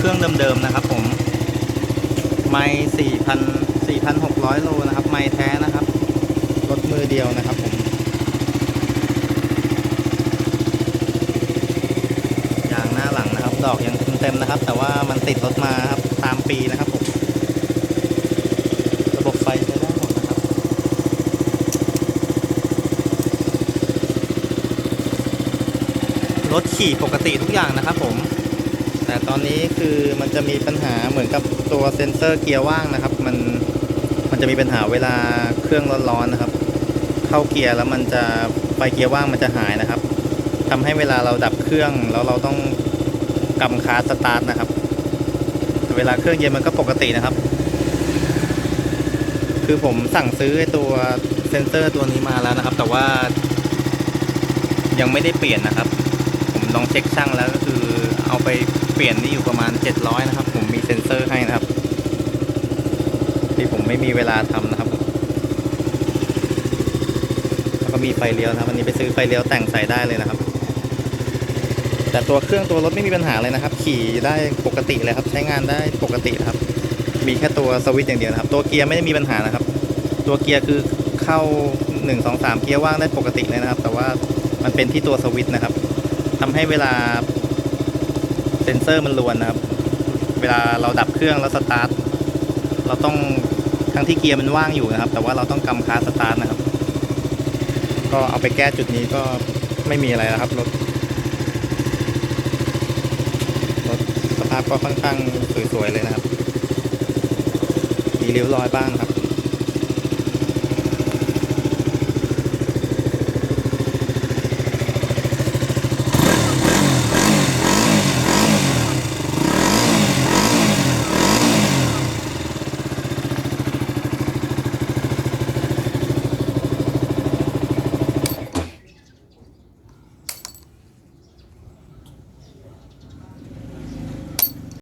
เครื่องเดิมๆนะครับ ผม ไม่สี่พันสี่พันหกร้อยโลนะครับ ไม่แท้นะครับ รถมือเดียวนะครับผม ยางหน้าหลังนะครับ ดอกยังเต็มนะครับ แต่ว่ามันติดรถมาครับตามปีนะครับผมระบบไฟใช้ได้หมดนะครับรถขี่ปกติทุกอย่างนะครับผม แต่ตอนนี้คือมันจะมีปัญหาเหมือนกับตัวเซ็นเซอร์เกียร์ว่างนะครับ มันมันจะมีปัญหาเวลาเครื่องร้อนๆนะครับ เข้าเกียร์แล้วมันจะไฟเกียร์ว่างมันจะหายนะครับทำให้เวลาเราดับเครื่องแล้วเราต้องกำคาสตาร์ทนะครับ เวลาเครื่องเย็นมันก็ปกตินะครับ คือผมสั่งซื้อตัวเซนเซอร์ตัวนี้มาแล้วนะครับ แต่ว่ายังไม่ได้เปลี่ยนนะครับ ผมลองเช็คช่างแล้วก็คือ เอาไปเปลี่ยนนี่อยู่ประมาณ 700 นะครับ ผมมีเซ็นเซอร์ให้นะครับ ที่ผมไม่มีเวลาทำนะครับแล้วก็มีไฟเลี้ยวนะครับอันนี้ไปซื้อไฟเลี้ยวแต่งใส่ได้เลยนะครับ แต่ตัวเครื่องตัวรถไม่มีปัญหาเลยนะครับ ขี่ได้ปกติเลยครับ ใช้งานได้ปกติครับ มีแค่ตัวสวิตช์อย่างเดียวนะครับ ตัวเกียร์ไม่ได้มีปัญหานะครับ ตัวเกียร์คือเข้า 1 2 3 เกียร์ว่างได้ปกติเลยนะครับ แต่ว่ามันเป็นที่ตัวสวิตช์นะครับทำให้เวลา ซนเซอร์มันรวนนะครับ เวลาเราดับเครื่องแล้วสตาร์ท เราต้องทั้งที่เกียร์มันว่างอยู่นะครับ แต่ว่าเราต้องกำคาสตาร์ทนะครับ ก็เอาไปแก้จุดนี้ก็ไม่มีอะไรแล้วครับรถรถสภาพก็ค่อนข้างสวยๆเลยนะครับ มีริ้วรอยบ้างครับ